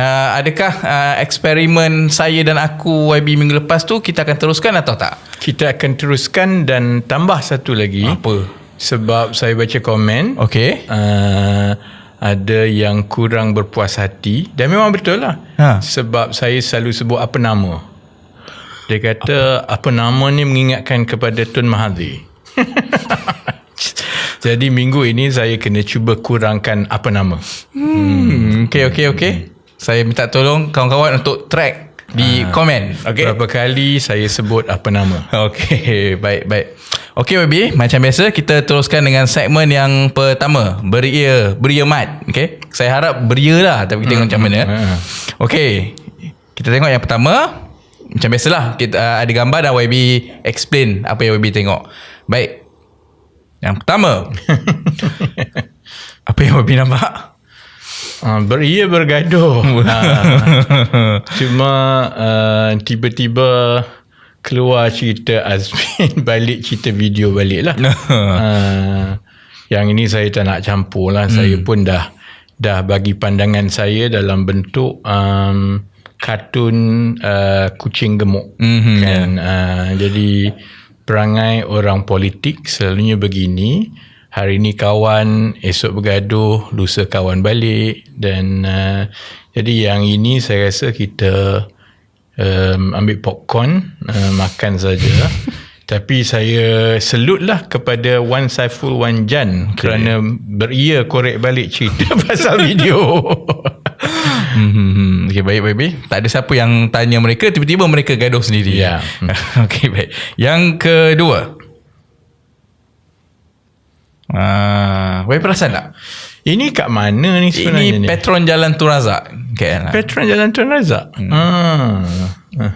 Uh, adakah uh, eksperimen saya dan aku YB minggu lepas tu kita akan teruskan atau tak? Kita akan teruskan dan tambah satu lagi. Apa? Sebab saya baca komen. Okey. Uh, ada yang kurang berpuas hati. Dan memang betul lah. Ha. Sebab saya selalu sebut apa nama. Dia kata apa, apa nama ni mengingatkan kepada Tun Mahathir. Jadi minggu ini saya kena cuba kurangkan apa nama. Hmm, okey okey okey. Saya minta tolong kawan-kawan untuk track di Ah. komen. Okey. Berapa kali saya sebut apa nama. Okey, baik baik. Okey YB, macam biasa kita teruskan dengan segmen yang pertama, beria, beria mat. Okey. Saya harap beria lah tapi kita tengok macam mana. hmm. Okey. Kita tengok yang pertama. Macam biasalah kita uh, ada gambar dan YB explain apa yang YB tengok. Baik. Yang pertama. apa yang YB nampak? Uh, beria bergaduh. uh, cuma uh, tiba-tiba keluar cerita Azmin balik cerita video balik lah. uh, yang ini saya tak nak campur lah. Hmm. Saya pun dah dah bagi pandangan saya dalam bentuk um, kartun uh, kucing gemuk. Mhm, kan? uh, jadi perangai orang politik selalunya begini. Hari ni kawan, esok bergaduh, lusa kawan balik dan uh, jadi yang ini saya rasa kita um, ambil popcorn, uh, makan saja. Tapi saya salute lah kepada Wan Saiful Wan Jan okay. kerana beria korek balik cerita pasal video. Hmm, okay, baik, baik, baik. Tak ada siapa yang tanya mereka, tiba-tiba mereka gaduh sendiri. Ya. okay, baik. Yang kedua. Ah, baik perasan tak? ini kat mana ni sebenarnya Ini ni? Petron Jalan Tun Razak. KL. Petron Jalan Tun Razak. Hmm. Ah.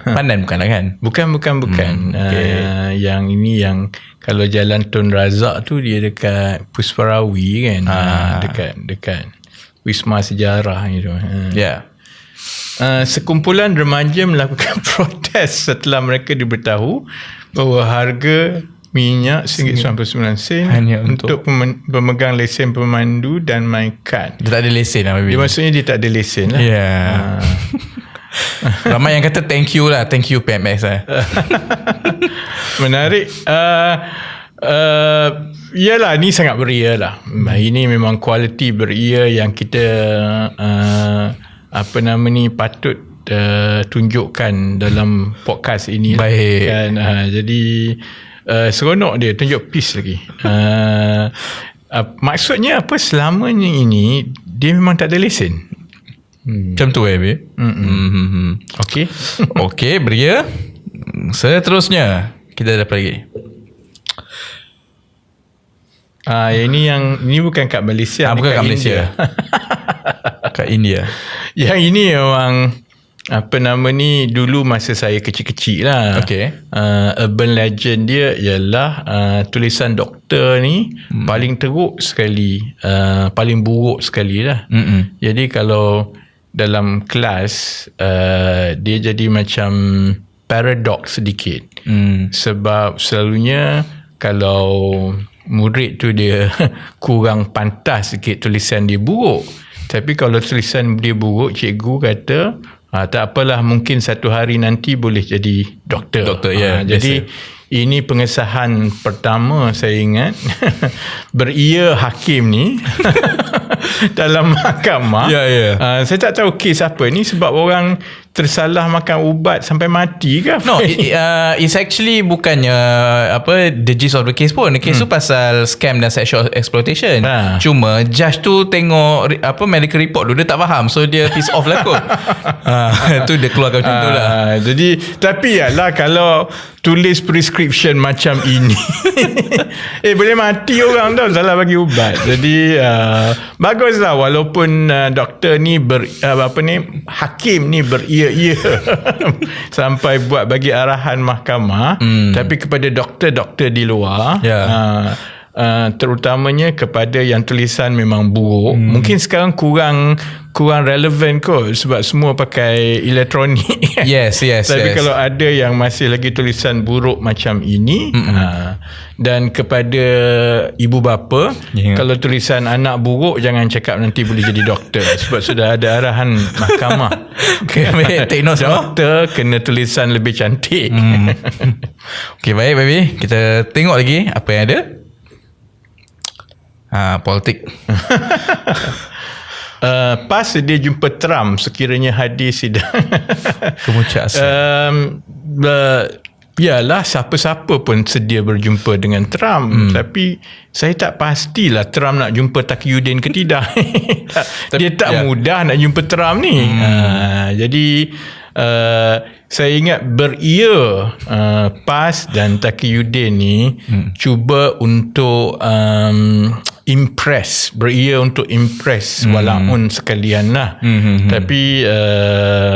Pandan bukan lah kan? Bukan bukan bukan. Hmm, okay. uh, yang ini yang kalau Jalan Tun Razak tu dia dekat Pusparawi kan. Ah. Uh, dekat dekat Wisma Sejarah gitu. Uh. Ya. Yeah. Uh, sekumpulan remaja melakukan protes setelah mereka diberitahu bahawa harga minyak RM1.99 sen Hanya untuk, untuk pemen- pemegang lesen pemandu dan main kad. Dia tak ada lesen lah Dia maybe. maksudnya dia tak ada lesen lah. Ya. Yeah. Ramai yang kata thank you lah. Thank you PMX lah. Menarik. Uh, uh, yalah, ni sangat beria lah. Ini memang kualiti beria yang kita uh, apa nama ni patut uh, tunjukkan dalam podcast ini. lah. Baik. Kan, uh, jadi uh, seronok dia tunjuk peace lagi. Uh, uh, maksudnya apa selamanya ini dia memang tak ada lesen. Macam tu eh, babe. Hmm. Okey. Okey, beria. Seterusnya, kita ada apa lagi? Ah, yang ini yang ini bukan kat Malaysia, Ah, bukan kat Malaysia. India. Kat India. Yang ini memang apa nama ni dulu masa saya kecil-kecil lah. Okey. Uh, urban legend dia ialah uh, tulisan doktor ni hmm. paling teruk sekali, uh, paling buruk sekali lah. Mm-mm. Jadi kalau dalam kelas uh, dia jadi macam paradox sedikit. Hmm. Sebab selalunya kalau murid tu dia kurang pantas sikit tulisan dia buruk. Tapi kalau tulisan dia buruk, cikgu kata, ah, tak apalah mungkin satu hari nanti boleh jadi doktor. Doktor, ya, Ah, jadi ini pengesahan pertama saya ingat beria hakim ni dalam mahkamah. Ya, ya. Ah, saya tak tahu kes apa ni sebab orang tersalah makan ubat sampai mati ke? No, it, uh, it's actually bukannya apa the gist of the case pun. The case hmm. tu pasal scam dan sexual exploitation. Ha. Cuma judge tu tengok apa medical report tu dia tak faham. So dia piss off lah kot. ha, tu dia keluarkan macam tu lah. Ah, jadi tapi ya lah kalau tulis prescription macam ini eh boleh mati orang tau salah bagi ubat jadi uh, baguslah walaupun uh, doktor ni ber, uh, apa ni hakim ni beria-ia sampai buat bagi arahan mahkamah hmm. tapi kepada doktor-doktor di luar Ya. uh, uh, terutamanya kepada yang tulisan memang buruk. Hmm. Mungkin sekarang kurang kurang relevan kot sebab semua pakai elektronik. Yes, yes, Tapi yes. kalau ada yang masih lagi tulisan buruk macam ini uh, dan kepada ibu bapa Ya. kalau tulisan anak buruk jangan cakap nanti boleh jadi doktor sebab sudah ada arahan mahkamah. Okay, baik. Take note semua. Doktor kena tulisan lebih cantik. Hmm. Okay, baik baby. Kita tengok lagi apa yang ada. Ha, politik. Uh, PAS sedia jumpa Trump sekiranya hadir sidang. Kemuncak um, uh, Yalah siapa-siapa pun sedia berjumpa dengan Trump hmm. Tapi saya tak pastilah Trump nak jumpa Taqiyuddin ke tidak Dia tak ya. mudah nak jumpa Trump ni hmm. uh, Jadi uh, saya ingat beria uh, PAS dan Taqiyuddin ni hmm. Cuba untuk um, impress Beria untuk impress hmm. Walaupun sekalian lah hmm. Tapi uh,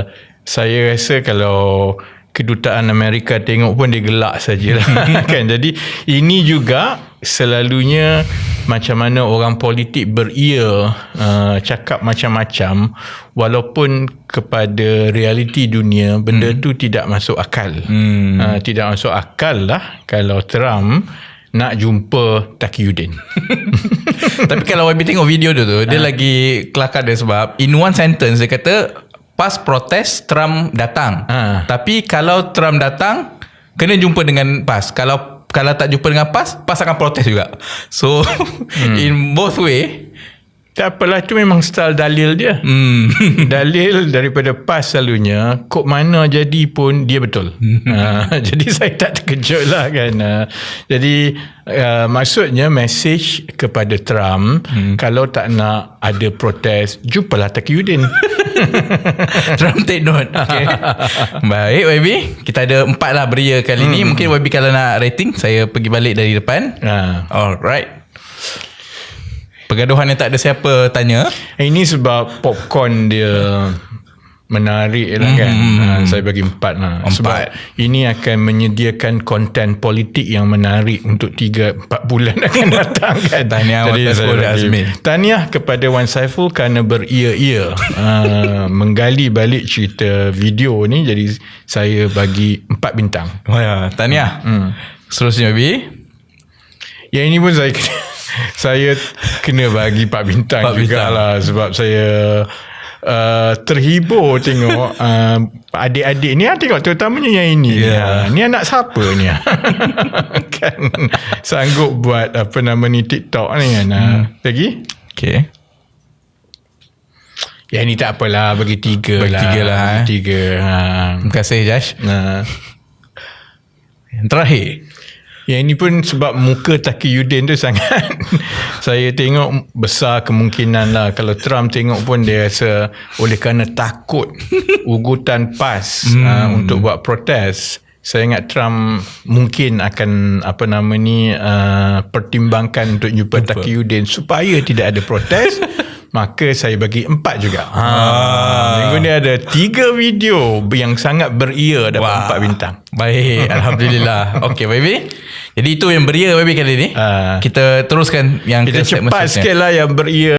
saya rasa kalau kedutaan Amerika tengok pun dia gelak sajalah kan jadi ini juga selalunya macam mana orang politik beria uh, cakap macam-macam walaupun kepada realiti dunia benda hmm. tu tidak masuk akal hmm. uh, tidak masuk akal lah kalau Trump nak jumpa Taqiyuddin Tapi kalau YB tengok video tu tu, dia lagi kelakar dia sebab in one sentence dia kata pas protes Trump datang. Ha. Tapi kalau Trump datang kena jumpa dengan PAS. Kalau kalau tak jumpa dengan PAS, PAS akan protes juga. So in both way tak apalah itu memang style dalil dia hmm, dalil daripada PAS selalunya kok mana jadi pun dia betul uh, jadi saya tak terkejut lah kan uh, jadi uh, maksudnya message kepada Trump hmm. kalau tak nak ada protes jumpalah Taqiyuddin Trump take note. Okay. Baik YB, kita ada empat lah beria kali ni. Mungkin YB kalau nak rating, saya pergi balik dari depan. uh, Alright. Pergaduhan yang tak ada siapa tanya. ini sebab popcorn dia menarik lah kan uh, saya bagi empat lah Empat. sebab ini akan menyediakan konten politik yang menarik untuk tiga empat bulan akan datang kan Tahniah Jadi School bagi- Azmin. tahniah kepada Wan Saiful kerana beria-ia uh, menggali balik cerita video ni jadi saya bagi empat bintang Oh ya, tahniah. Hmm. Seterusnya YB. yang ini pun saya kena, saya kena bagi 4 bintang Empat jugalah sebab saya uh, terhibur tengok uh, adik-adik ni ah, tengok terutamanya yang ini Ya. yeah. ni anak siapa ni kan sanggup buat apa nama ni TikTok ni kan hmm. lagi Okay. yang ni tak apalah bagi tiga Bagi lah tiga lah, Bagi eh. tiga ha. Terima kasih Josh. Nah. Yang terakhir. Yang ini pun sebab muka Taqiyuddin tu sangat. Saya tengok besar kemungkinan lah. Kalau Trump tengok pun dia rasa oleh kerana takut ugutan PAS hmm. uh, untuk buat protes saya ingat Trump mungkin akan apa nama ni uh, pertimbangkan untuk jumpa Taqiyuddin supaya tidak ada protes maka saya bagi empat juga ha. minggu ni ada tiga video yang sangat beria dapat Wah. empat bintang Baik, Alhamdulillah. Okay, baby. Jadi itu yang beria baby kali ni. Ah. Kita teruskan yang kita cepat sikit lah yang beria